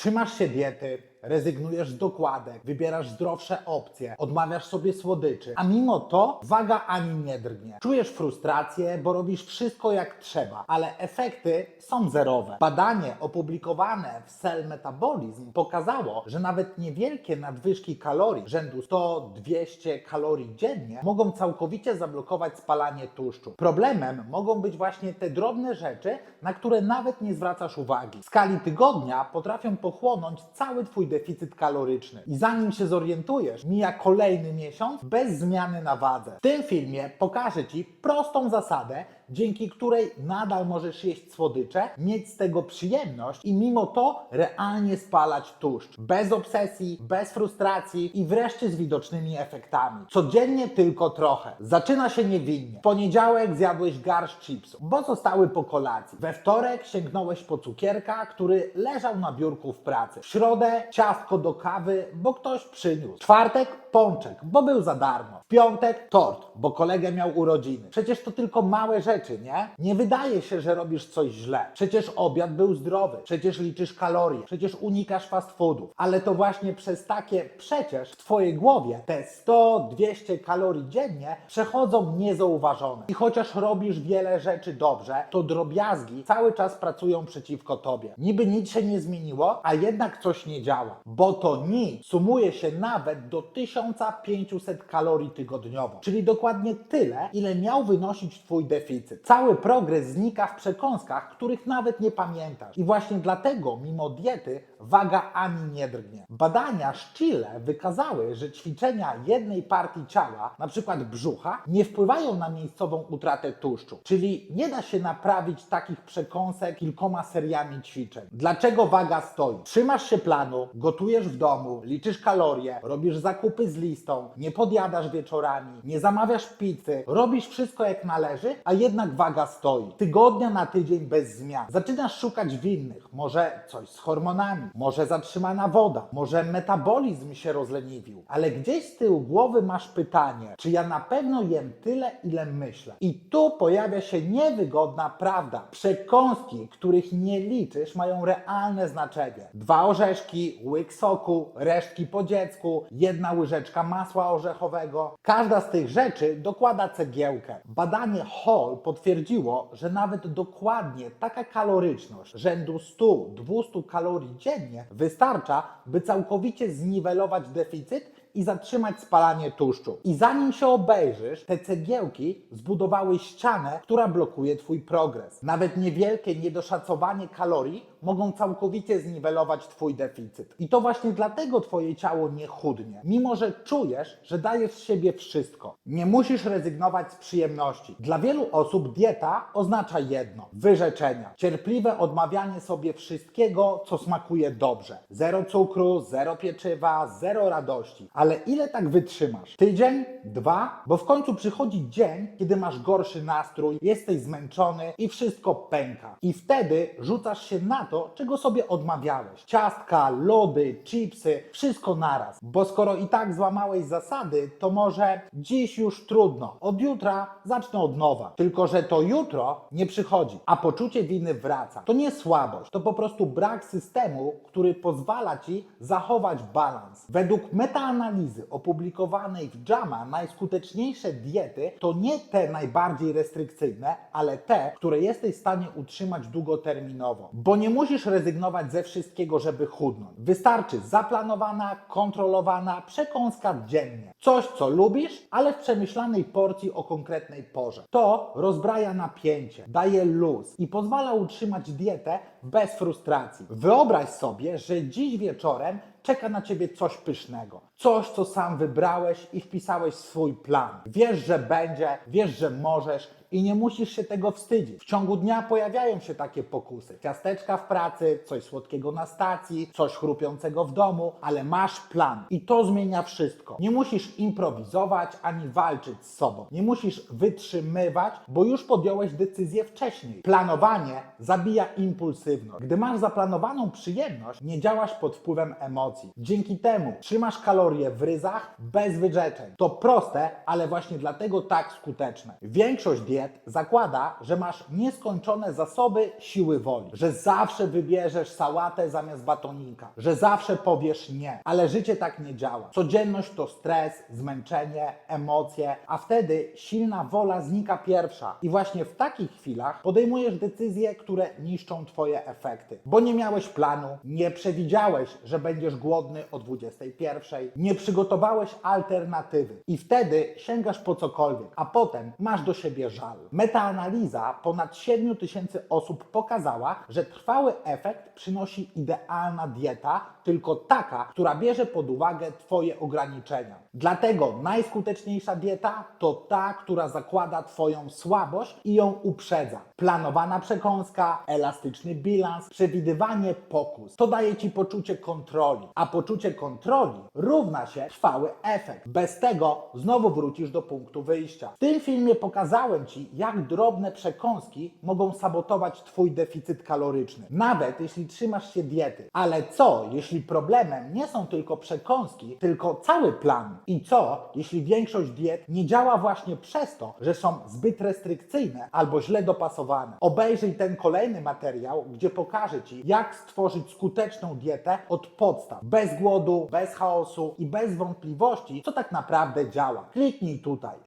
Trzymasz się diety, rezygnujesz z dokładek, wybierasz zdrowsze opcje, odmawiasz sobie słodyczy, a mimo to waga ani nie drgnie. Czujesz frustrację, bo robisz wszystko jak trzeba, ale efekty są zerowe. Badanie opublikowane w Cell Metabolism pokazało, że nawet niewielkie nadwyżki kalorii rzędu 100-200 kalorii dziennie mogą całkowicie zablokować spalanie tłuszczu. Problemem mogą być właśnie te drobne rzeczy, na które nawet nie zwracasz uwagi. W skali tygodnia potrafią pochłonąć cały Twój deficyt kaloryczny. I zanim się zorientujesz, mija kolejny miesiąc bez zmiany na wadze. W tym filmie pokażę Ci prostą zasadę, dzięki której nadal możesz jeść słodycze, mieć z tego przyjemność i mimo to realnie spalać tłuszcz. Bez obsesji, bez frustracji i wreszcie z widocznymi efektami. Codziennie tylko trochę. Zaczyna się niewinnie. W poniedziałek zjadłeś garść chipsów, bo zostały po kolacji. We wtorek sięgnąłeś po cukierka, który leżał na biurku w pracy. W środę ciastko do kawy, bo ktoś przyniósł. W czwartek pączek, bo był za darmo. W piątek tort, bo kolega miał urodziny. Przecież to tylko małe rzeczy, nie? Nie wydaje się, że robisz coś źle. Przecież obiad był zdrowy, przecież liczysz kalorie, przecież unikasz fast foodów. Ale to właśnie przez takie przecież w Twojej głowie te 100-200 kalorii dziennie przechodzą niezauważone. I chociaż robisz wiele rzeczy dobrze, to drobiazgi cały czas pracują przeciwko Tobie. Niby nic się nie zmieniło, a jednak coś nie działa. Bo to nic sumuje się nawet do 1500 kalorii tygodniowo. Czyli dokładnie tyle, ile miał wynosić Twój deficyt. Cały progres znika w przekąskach, których nawet nie pamiętasz. I właśnie dlatego, mimo diety, waga ani nie drgnie. Badania z Chile wykazały, że ćwiczenia jednej partii ciała, przykład brzucha, nie wpływają na miejscową utratę tłuszczu. Czyli nie da się naprawić takich przekąsek kilkoma seriami ćwiczeń. Dlaczego waga stoi? Trzymasz się planu, gotujesz w domu, liczysz kalorie, robisz zakupy z listą, nie podjadasz wieczorami, nie zamawiasz pizzy, robisz wszystko jak należy, a jednak waga stoi. Tygodnia na tydzień bez zmian. Zaczynasz szukać winnych. Może coś z hormonami, może zatrzymana woda, może metabolizm się rozleniwił. Ale gdzieś z tyłu głowy masz pytanie, czy ja na pewno jem tyle, ile myślę. I tu pojawia się niewygodna prawda. Przekąski, których nie liczysz, mają realne znaczenie. Dwa orzeszki, łyk soku, resztki po dziecku, jedna łyżeczka masła orzechowego. Każda z tych rzeczy dokłada cegiełkę. Badanie Hall potwierdziło, że nawet dokładnie taka kaloryczność rzędu 100-200 kalorii dziennie wystarcza, by całkowicie zniwelować deficyt i zatrzymać spalanie tłuszczu. I zanim się obejrzysz, te cegiełki zbudowały ścianę, która blokuje Twój progres. Nawet niewielkie niedoszacowanie kalorii mogą całkowicie zniwelować Twój deficyt. I to właśnie dlatego Twoje ciało nie chudnie, mimo że czujesz, że dajesz z siebie wszystko. Nie musisz rezygnować z przyjemności. Dla wielu osób dieta oznacza jedno: wyrzeczenia. Cierpliwe odmawianie sobie wszystkiego, co smakuje dobrze. Zero cukru, zero pieczywa, zero radości. Ale ile tak wytrzymasz? Tydzień? Dwa? Bo w końcu przychodzi dzień, kiedy masz gorszy nastrój, jesteś zmęczony i wszystko pęka. I wtedy rzucasz się na to, czego sobie odmawiałeś. Ciastka, lody, chipsy, wszystko naraz. Bo skoro i tak złamałeś zasady, to może dziś już trudno. Od jutra zacznę od nowa. Tylko, że to jutro nie przychodzi, a poczucie winy wraca. To nie słabość, to po prostu brak systemu, który pozwala ci zachować balans. Według metaanalizy opublikowanej w JAMA najskuteczniejsze diety to nie te najbardziej restrykcyjne, ale te, które jesteś w stanie utrzymać długoterminowo. Bo nie musisz rezygnować ze wszystkiego, żeby chudnąć. Wystarczy zaplanowana, kontrolowana przekąska dziennie. Coś, co lubisz, ale w przemyślanej porcji o konkretnej porze. To rozbraja napięcie, daje luz i pozwala utrzymać dietę bez frustracji. Wyobraź sobie, że dziś wieczorem czeka na ciebie coś pysznego. Coś, co sam wybrałeś i wpisałeś w swój plan. Wiesz, że będzie, wiesz, że możesz i nie musisz się tego wstydzić. W ciągu dnia pojawiają się takie pokusy. Ciasteczka w pracy, coś słodkiego na stacji, coś chrupiącego w domu, ale masz plan i to zmienia wszystko. Nie musisz improwizować ani walczyć z sobą. Nie musisz wytrzymywać, bo już podjąłeś decyzję wcześniej. Planowanie zabija impulsywność. Gdy masz zaplanowaną przyjemność, nie działasz pod wpływem emocji. Dzięki temu trzymasz kalorie w ryzach bez wyrzeczeń. To proste, ale właśnie dlatego tak skuteczne. Większość diet zakłada, że masz nieskończone zasoby siły woli, że zawsze wybierzesz sałatę zamiast batonika, że zawsze powiesz nie. Ale życie tak nie działa. Codzienność to stres, zmęczenie, emocje, a wtedy silna wola znika pierwsza. I właśnie w takich chwilach podejmujesz decyzje, które niszczą Twoje efekty. Bo nie miałeś planu, nie przewidziałeś, że będziesz głodny o 21, nie przygotowałeś alternatywy. I wtedy sięgasz po cokolwiek, a potem masz do siebie żal. Metaanaliza ponad 7 tysięcy osób pokazała, że trwały efekt przynosi idealna dieta, tylko taka, która bierze pod uwagę Twoje ograniczenia. Dlatego najskuteczniejsza dieta to ta, która zakłada Twoją słabość i ją uprzedza. Planowana przekąska, elastyczny bilans, przewidywanie pokus. To daje Ci poczucie kontroli, a poczucie kontroli równa się trwały efekt. Bez tego znowu wrócisz do punktu wyjścia. W tym filmie pokazałem Ci, jak drobne przekąski mogą sabotować Twój deficyt kaloryczny, nawet jeśli trzymasz się diety. Ale co, jeśli problemem nie są tylko przekąski, tylko cały plan? I co, jeśli większość diet nie działa właśnie przez to, że są zbyt restrykcyjne albo źle dopasowane? Obejrzyj ten kolejny materiał, gdzie pokażę Ci, jak stworzyć skuteczną dietę od podstaw, bez głodu, bez chaosu i bez wątpliwości, co tak naprawdę działa. Kliknij tutaj.